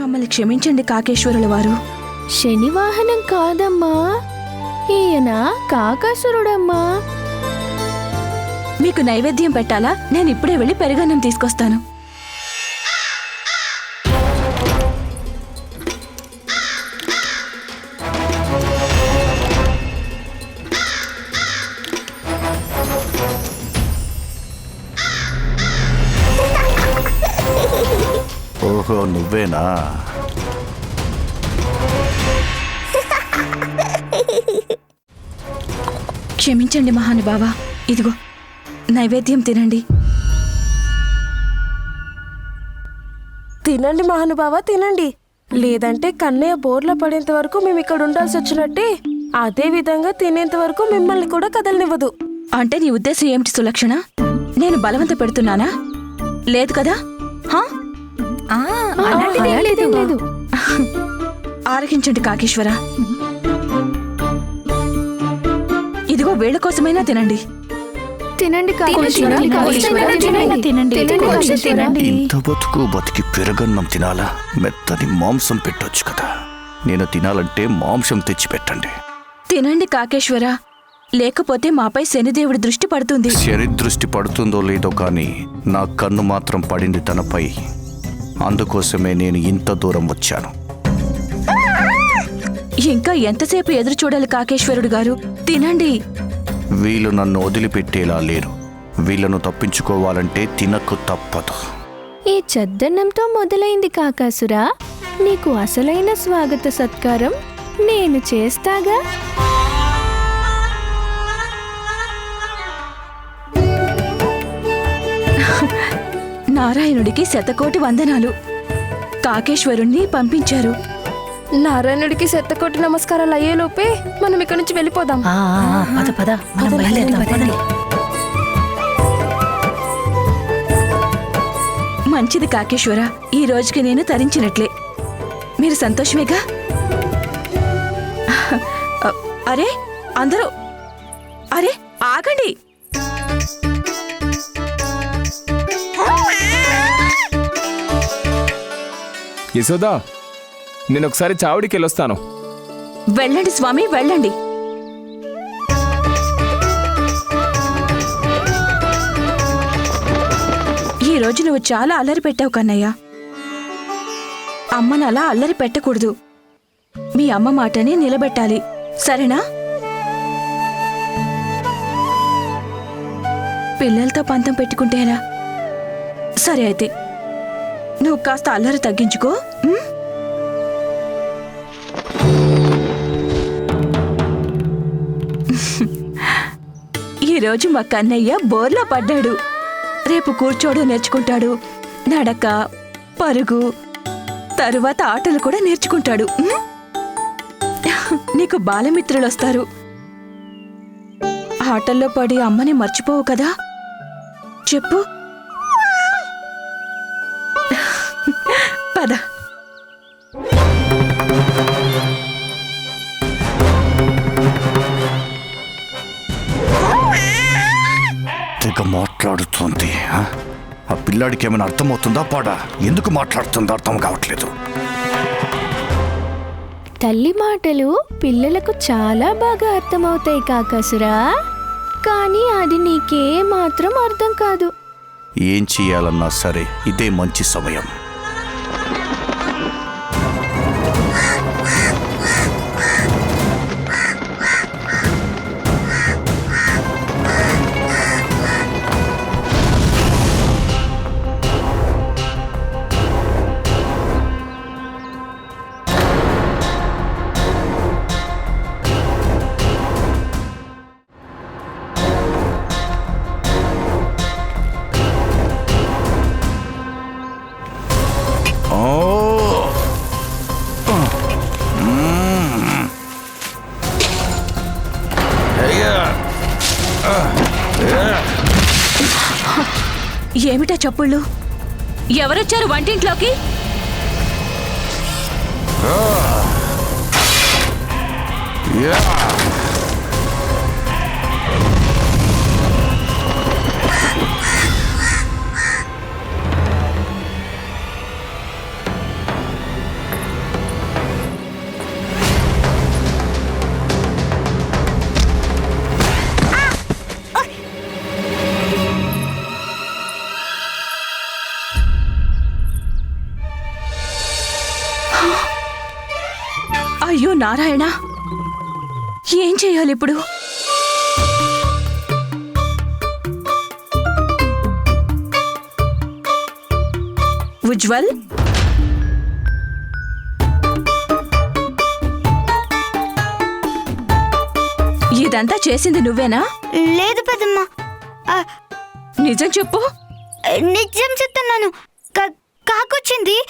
మమ్మల్ని క్షమించండి కాకేశ్వరుల వారు. శనివాహనం కాదమ్మా. ఈయన కాకాసురుడమ్మా. మీకు నైవేద్యం పెట్టాలా? నేను ఇప్పుడే వెళ్ళి పెరుగన్నం తీసుకొస్తాను. ఓహో నువ్వేనా? క్షమించండి మహానుభావ. ఇదిగో నైవేద్యం తినండి. తినండి మహానుభావ తినండి. లేదంటే కన్నయ్య బోర్ల పడేంత వరకు మేము ఇక్కడ ఉండాల్సి వచ్చినట్టే అదే విధంగా తినేంత వరకు మిమ్మల్ని కూడా కదలనివ్వదు. అంటే నీ ఉద్దేశం ఏమిటి సులక్షణ? నేను బలవంత పెడుతున్నానా? లేదు కదా? హా? అలాంటిదేం లేదు. లేదు. ఆరగించండి కాకేశ్వర. ఇదిగో వేళ కోసమైనా తినండి. తినండి కాకేశ్వర. తినండి తినండి. తినండి ఇంత బతుకు బతికి పెరగన్నం తినాలా? మెత్తని మాంసం పెట్టొచ్చు కదా. నేను తినాలంటే మాంసం తెచ్చి పెట్టండి తినండి కాకేశ్వర. లేకపోతే మాపై శనిదేవుడి దృష్టి పడుతుంది. శని దృష్టి పడుతుందో లేదో కానీ నా కన్ను మాత్రం పడింది తనపై. అందుకోసమే నేను ఇంత దూరం వచ్చాను. ఇంకా ఎంతసేపు ఎదురు చూడాలి కాకేశ్వరుడు గారు? తినండి. వీళ్ళు నన్ను వదిలిపెట్టేలా లేరు. వీళ్ళను తప్పించుకోవాలంటే తినకు తప్పదు. ఈ చద్దన్నంతో మొదలైంది కాకాసురా. నీకు అసలైన స్వాగత సత్కారం నేను చేస్తాగా? నారాయణుడికి శతకోటి వందనాలు. కాకేశ్వరుణ్ణి పంపించారు. నారాయణుడికి శతకోటి నమస్కారాలు అయ్యేలోపే మనం ఇక్కడ నుంచి వెళ్ళిపోదాం. ఆ, ఆ, ఆ, పద పద. మనం బయలుదేరదాం పదండి మంచిది కాకేశ్వర ఈ రోజుకి నేను తరించినట్లే. మీరు సంతోషమేగా? అ- అరే అందరూ అరే ఆగండి. యశోదా నేను ఒకసారి చావుడికి వెళ్ళొస్తాను. వెళ్ళండి స్వామి వెళ్ళండి. ఈ రోజు నువ్వు చాలా అల్లరి పెట్టావు కన్నయ్య. అమ్మను అలా అల్లరి పెట్టకూడదు. మీ అమ్మ మాటని నిలబెట్టాలి. సరేనా? పిల్లలతో పంతం పెట్టుకుంటేనా? సరే అయితే. నువ్వు కాస్త అల్లరి తగ్గించుకో ఈరోజు మా కన్నయ్య బోర్లా పడ్డాడు. రేపు కూర్చోడు నేర్చుకుంటాడు. నడక పరుగు తరువాత ఆటలు కూడా నేర్చుకుంటాడు. నీకు బాలమిత్రులు వస్తారు ఆటల్లో పడి అమ్మని మర్చిపోవు కదా? చెప్పు. పద తెగ మాట్లాడుతుంది ఆ? ఆ పిల్లాడికి ఏమైనా అర్థమవుతుందా పాడా ఎందుకు మాట్లాడుతుందో అర్థం కావట్లేదు తల్లి మాటలు పిల్లలకు చాలా బాగా అర్థమవుతాయి కాకాసురా కానీ అది నీకే మాత్రం అర్థం కాదు ఏం చేయాలన్నా సరే ఇదే మంచి సమయం Wow. ఏమిటా చప్పుళ్ళు ఎవరొచ్చారు వంటింట్లోకి ah, Yeah! నారాయణ? ఏం చేయాలి ఇప్పుడు? ఉజ్వల్? ఇదంతా చేసింది నువ్వేనా? లేదు పెద్దమ్మ. నిజం చెప్పు. నిజం చెప్తున్నాను. కాకొచ్చింది.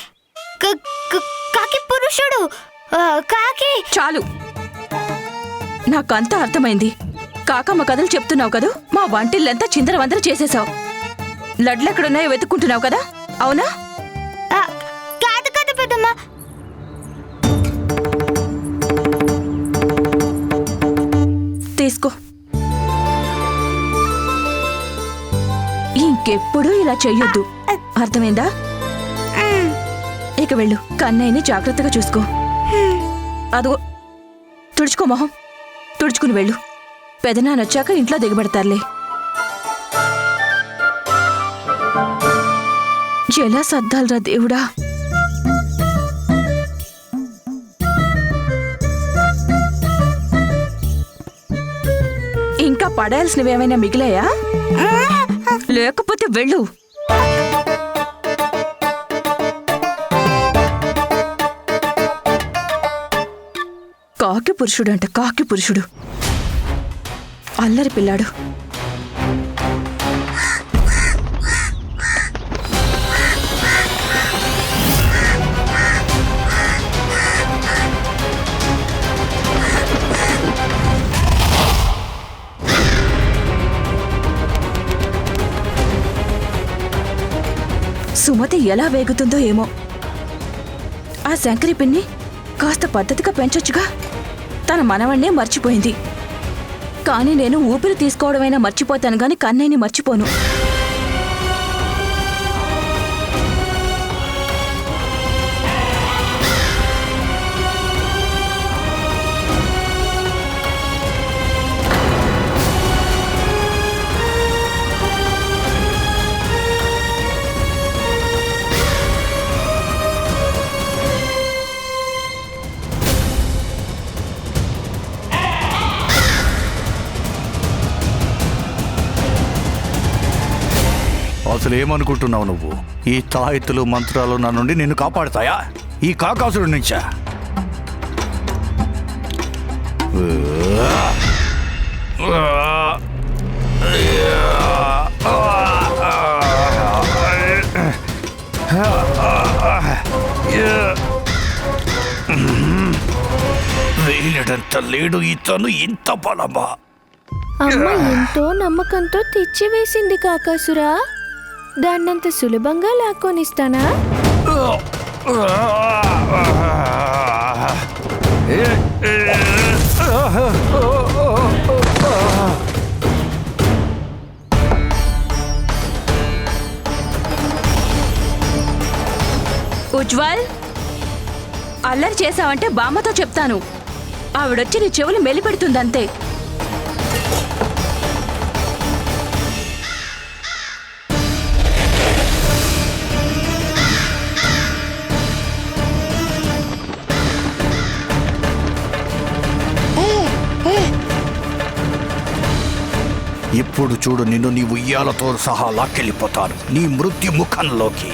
కాకి పురుషుడు. కాకి! చాలు. నాకంతా అర్థమైంది. కాకమ్మ కథలు చెప్తున్నావు కదూ? మా వంటిల్లంతా చిందరవందర చేసేశావు లడ్లెక్కడున్నాయో వెతుక్కుంటున్నావు కదా? అవునా? కాదు కాదు పెద్దమ్మ. తీసుకో. ఇంకెప్పుడు ఇలా చెయ్యొద్దు. అర్థమైందా? ఇక వెళ్ళు. కన్నయ్యని జాగ్రత్తగా చూసుకో. అదిగో తుడుచుకో మొహం. తుడుచుకుని వెళ్ళు. పెదనాన్నొచ్చాక ఇంట్లో దిగబడతారులే. ఎలా సర్దాలరా దేవుడా? ఇంకా పడాల్సినవి ఏమైనా మిగిలాయా? లేకపోతే వెళ్ళు. పురుషుడు అంట కాకి పురుషుడు. అల్లరి పిల్లాడు. సుమతి ఎలా వేగుతుందో ఏమో. ఆ శంకరి పిన్ని కాస్త పద్ధతిగా పెంచొచ్చుగా. తన మనవణ్ణే మర్చిపోయింది. కానీ నేను ఊపిరి తీసుకోవడమైనా మర్చిపోతాను గాని కన్నయ్యని మర్చిపోను. అసలు ఏమనుకుంటున్నావు నువ్వు? ఈ తాయెత్తులు మంత్రాలు నా నుండి నిన్ను కాపాడుతాయా? ఈ కాకాసుడు నుంచా? వేలడంత లేడు ఇతను ఇంత బలమా? అమ్మ ఎంతో నమ్మకంతో తెచ్చివేసింది కాకాసురా. దాన్నంత సులభంగా లాక్కొనిస్తానా? ఉజ్వల్ అల్లరి చేశావంటే బామ్మతో చెప్తాను. ఆవిడొచ్చి నీ చెవులు మెలిపెడుతుందంతే. ఇప్పుడు చూడు నిన్ను నీ ఉయ్యాలతో సహా లాక్కెళ్ళిపోతాను. నీ మృత్యు ముఖంలోకి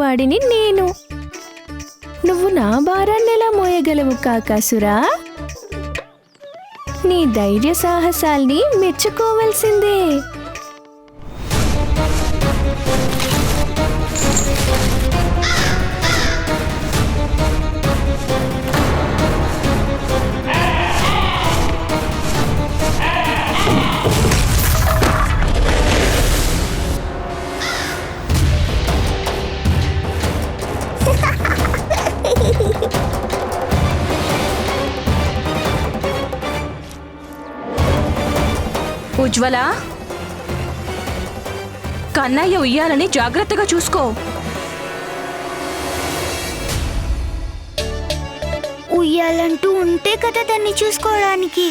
మోసేవాడిని నేను. నువ్వు నా భారాన్ని ఎలా మోయగలవు కాకాసురా? నీ ధైర్య సాహసాల్ని మెచ్చుకోవలసిందే. కన్నయ్య ఉయ్యాలని జాగ్రత్తగా చూసుకో. ఉయ్యాలంటూ ఉంటే కదా దాన్ని చూసుకోవడానికి.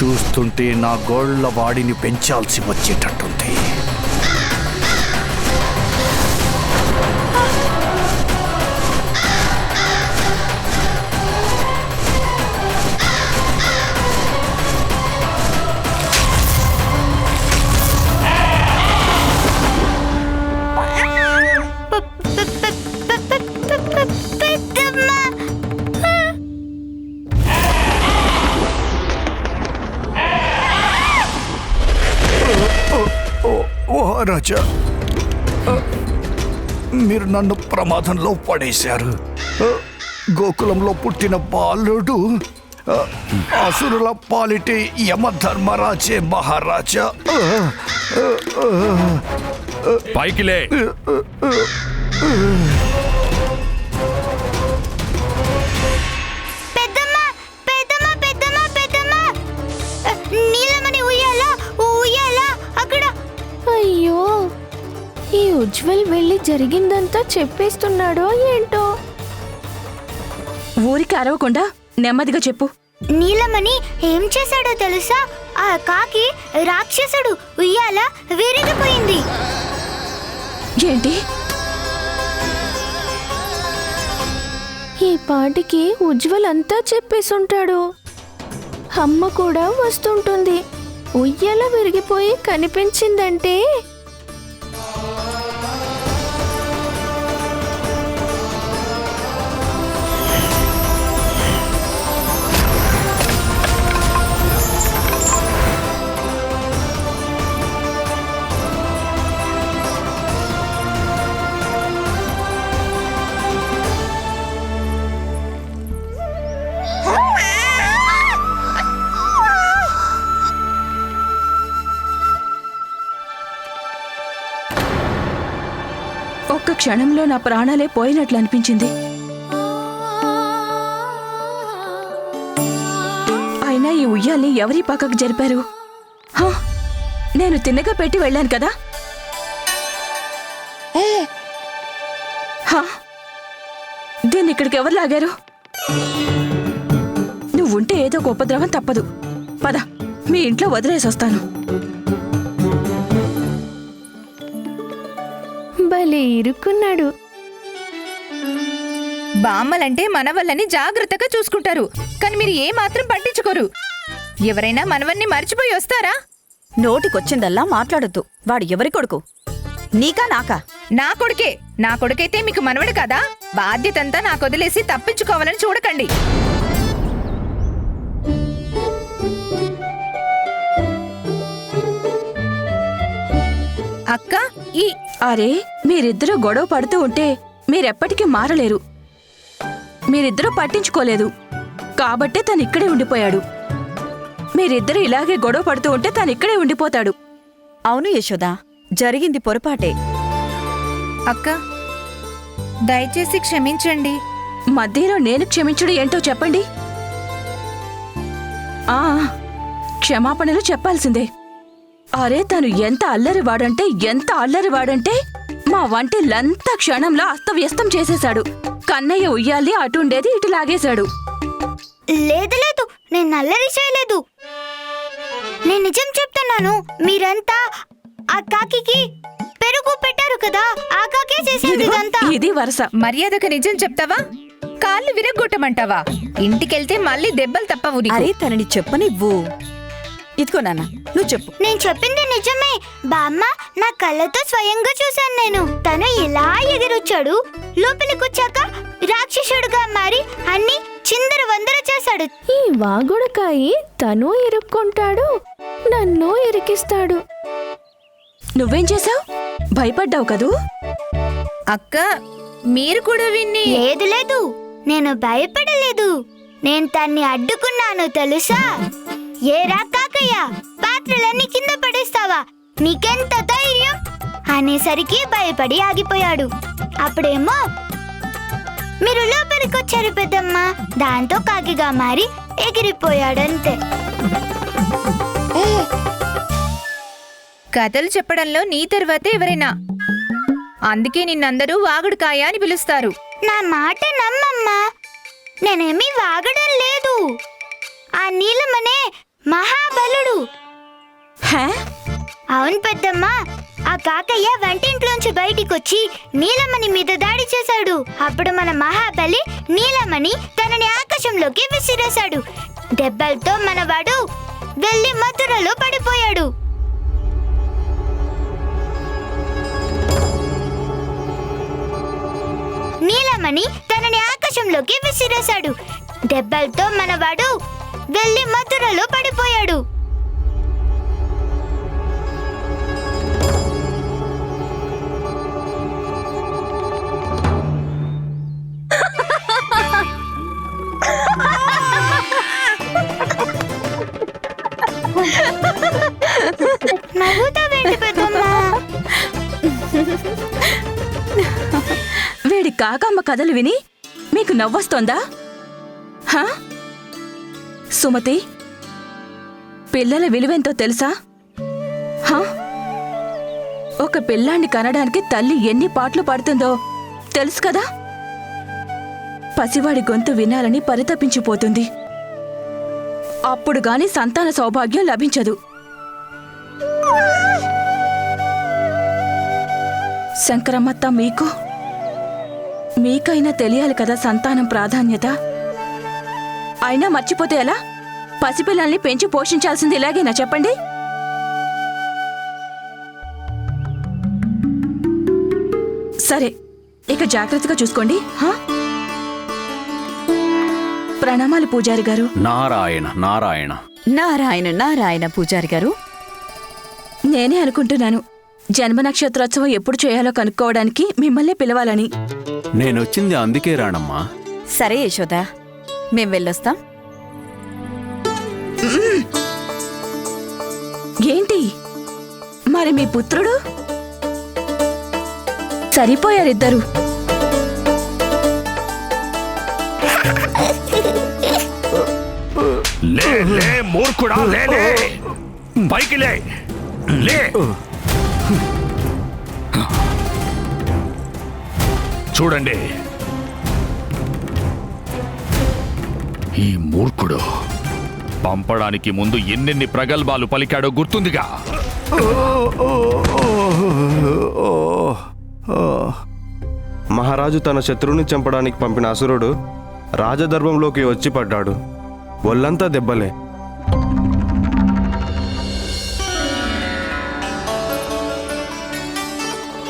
చూస్తుంటే నా గోళ్ళ వాడిని పెంచాల్సి వచ్చేటట్టుంది. రాజా. మీరు నన్ను ప్రమాదంలో పడేశారు. గోకులంలో పుట్టిన బాలుడు అసురుల పాలిటి యమధర్మరాజే మహారాజా. పైకిలే ఉజ్వల్ వెళ్ళి జరిగిందంతా చెప్పేస్తున్నాడో ఏంటో? ఊరికి అరవకుండా నెమ్మదిగా చెప్పు. నీలమణి ఏం చేశాడో తెలుసా? ఆ కాకి రాక్షసుడు ఉయ్యాల విరిగిపోయింది. ఏంటి? ఈ పాటికి ఉజ్వల్ అంతా చెప్పేసుంటాడు. అమ్మ కూడా వస్తుంటుంది. ఉయ్యాల విరిగిపోయి కనిపించిందంటే క్షణంలో నా ప్రాణాలే పోయినట్లు అనిపించింది. అయినా ఈ ఉయ్యాల్ని ఎవరి పక్కకు జరిపారు? హా, నేను తిన్నగా పెట్టి వెళ్ళాను కదా? హా, దీన్ని ఇక్కడికి ఎవరు లాగారు? నువ్వుంటే ఏదో ఒక ఉపద్రవం తప్పదు. పద మీ ఇంట్లో వదిలేసి భలే ఇరుక్కున్నాడు. బామ్మలంటే మనవల్లని జాగ్రత్తగా చూసుకుంటారు. కానీ మీరు ఏ మాత్రం పట్టించుకోరు. ఎవరైనా మనవన్ని మర్చిపోయి వస్తారా? నోటికొచ్చిందల్లా మాట్లాడొద్దు. వాడు ఎవరి కొడుకు? నీకా నాకా? నా కొడుకే. నా కొడుకైతే మీకు మనవడు కదా? బాధ్యతంతా నాకు వదిలేసి తప్పించుకోవాలని చూడకండి. అక్క ఈ అరే మీరిద్దరూ గొడవ పడుతూ ఉంటే మీరెప్పటికీ మారలేరు. మీరిద్దరూ పట్టించుకోలేదు. కాబట్టే తను ఇక్కడే ఉండిపోయాడు. మీరిద్దరూ ఇలాగే గొడవ పడుతూ ఉంటే తను ఇక్కడే ఉండిపోతాడు. అవును యశోదా జరిగింది పొరపాటే. అక్క దయచేసి క్షమించండి. మధ్యలో నేను క్షమించడం ఏంటో చెప్పండి. ఆ క్షమాపణలు చెప్పాల్సిందే. అరే తను ఎంత అల్లరివాడంటే ఎంత అల్లరివాడంటే మా వంటిల్లంతా క్షణంలో అస్తవ్యస్తం చేసేశాడు. కన్నయ్య ఉయ్యాలి అటుండేది ఇటు లాగేశాడు. లేదు లేదు నేను నల్లరి చేయలేదు నేను నిజం చెప్తున్నాను మీరంతా ఆ కాకికి పెరుగు పెట్టారు కదా ఆ కాకే చేసేది ఇది వరస. మర్యాదగా నిజం చెప్తావా? కాళ్ళు విరగ్గొట్టమంటావా? ఇంటికెళ్తే మళ్ళీ దెబ్బలు తప్పవు. అరే తనని చెప్పనివ్వు. ఇదిగో నాన్న నువ్వు చెప్పు. నేను చెప్పింది నిజమే. బామ్మ నా కళ్ళతో స్వయంగా చూశాను నేను. తను ఇలా ఎగిరొచ్చాడు? లోపలికి వచ్చాక రాక్షసుడుగా మారి అన్ని చిందర వందర చేశాడు. ఈ వాగుడుకాయి తను ఇరుక్కుంటాడు నన్ను ఇరికిస్తాడు నువ్వేం చేశావు? భయపడ్డావు కదూ? అక్క మీరు కూడా విన్ని. లేదు లేదు. నేను భయపడలేదు. నేను తన్ని అడ్డుకున్నాను తెలుసా? ఏ కాకయ్య? పాత్రలన్నీ కింద పడేస్తావా? నీకెంత ధైర్యం? అనేసరికి భయపడి ఆగిపోయాడు. అప్పుడేమో? మీరు లోపలికి వచ్చారు పెద్దమ్మ. దాంతో కాకిగా మారి ఎగిరిపోయాడంతే. కథలు చెప్పడంలో నీ తర్వాతే ఎవరైనా? అందుకే నిన్నందరూ వాగుడుకాయ అని పిలుస్తారు. నా మాట నమ్మమ్మా. నేనేమీ వాగడం లేదు. ఆ నీలమనే మహాబలుడు. అవును పెద్దమ్మ ఆ కాకయ్య వంటింట్లోంచి బయటికొచ్చి నీలమణి మీద దాడి చేశాడు. అప్పుడు మన మహాబలి నీలమణి తనని ఆకాశంలోకి విసిరేశాడు. దెబ్బలతో మనవాడు వెళ్ళి మధురలో పడిపోయాడు. నీలమణి తనని ఆకాశంలోకి విసిరేశాడు. దెబ్బలతో మనవాడు వెళ్ళి మధురలో పడిపోయాడు. నవ్వుతావేంటి వీడి కాకమ్మ కథలు విని మీకు నవ్వొస్తోందా? హా? సుమతి పిల్లల విలువెంతో తెలుసా? హా? ఒక పిల్లాన్ని కనడానికి తల్లి ఎన్ని పాటలు పాడుతుందో తెలుసు కదా? పసివాడి గొంతు వినాలని పరితపించిపోతుంది. అప్పుడు గాని సంతాన సౌభాగ్యం లభించదు. శంకరమ్మత్త మీకు? మీకైనా తెలియాలి కదా సంతానం ప్రాధాన్యత? అయినా మర్చిపోతే ఎలా? పసిపిల్లల్ని పెంచి పోషించాల్సింది ఇలాగేనా చెప్పండి? సరే ఇక జాగ్రత్తగా చూసుకోండి హా? ప్రణామాలు పూజారి గారు. నారాయణ నారాయణ. నారాయణ నారాయణ పూజారి గారు. నేనే అనుకుంటున్నాను జన్మ నక్షత్రోత్సవం ఎప్పుడు చేయాలో కనుక్కోవడానికి మిమ్మల్ని పిలవాలని. నేనొచ్చింది అందుకే రాణమ్మా సరే యశోద మేం వెళ్ళొస్తాం. ఏంటి? మరి మీ పుత్రుడు? సరిపోయారిద్దరు. లే లే మూర్ఖుడా లే లే. పైకి లే. లే. చూడండి. ఈ మూర్ఖుడు. పంపడానికి ముందు ఎన్నెన్ని ప్రగల్భాలు పలికాడో గుర్తుందిగా. మహారాజు తన శత్రువుని చంపడానికి పంపిన అసురుడు రాజదర్భంలోకి వచ్చి పడ్డాడు. ఒళ్ళంతా దెబ్బలే.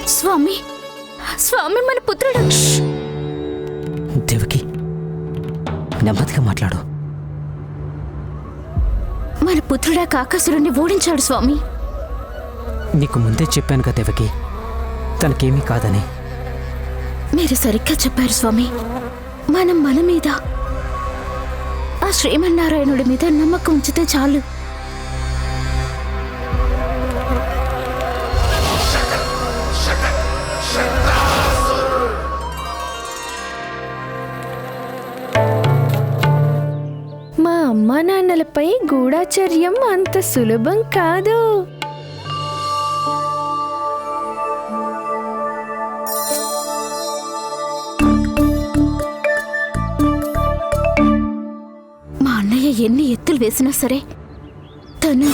స్వామి స్వామి మన పుత్రుడు. నెమ్మదిగా మాట్లాడు. మన పుత్రుడా కాకసురుణ్ణి ఓడించాడు స్వామి. నీకు ముందే చెప్పాను కదా దేవకి తనకేమీ కాదని. మీరు సరిగ్గా చెప్పారు స్వామి. మనం మన మీద ఆ శ్రీమన్నారాయణుడి మీద నమ్మకం ఉంచితే చాలు. అమ్మానాన్నలపై నాన్నలపై గూఢాచర్యం అంత సులభం కాదు. మా అన్నయ్య ఎన్ని ఎత్తులు వేసినా సరే తను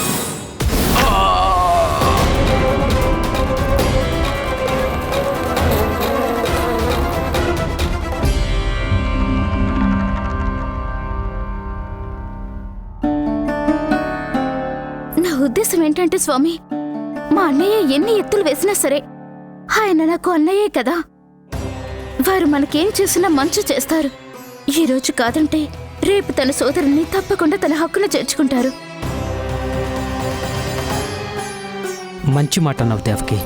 ఉద్దేశం ఏంటంటే స్వామి మా అన్నయ్య ఎన్ని ఎత్తులు వేసినా సరే ఆయన నాకు అన్నయ్యే కదా. వారు మనకేం చేసినా మంచు చేస్తారు. ఈ రోజు కాదంటే రేపు తన సోదరుని తప్పకుండా తన హక్కున చేర్చుకుంటారు. మంచి మాట అన్నావు దేవకి.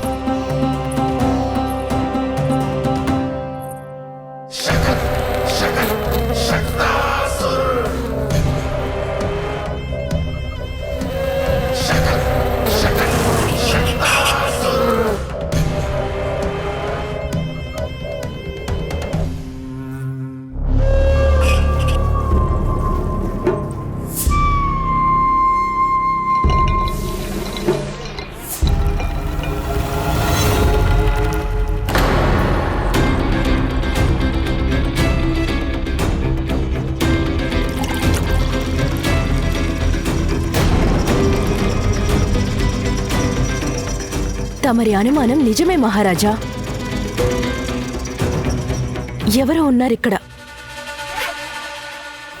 తమరి అనుమానం నిజమే మహారాజా. ఎవరో ఉన్నారిక్కడ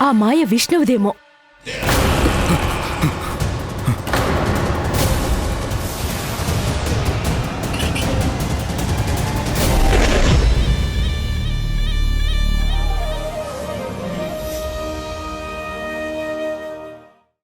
ఆ మాయ విష్ణువుదేమో.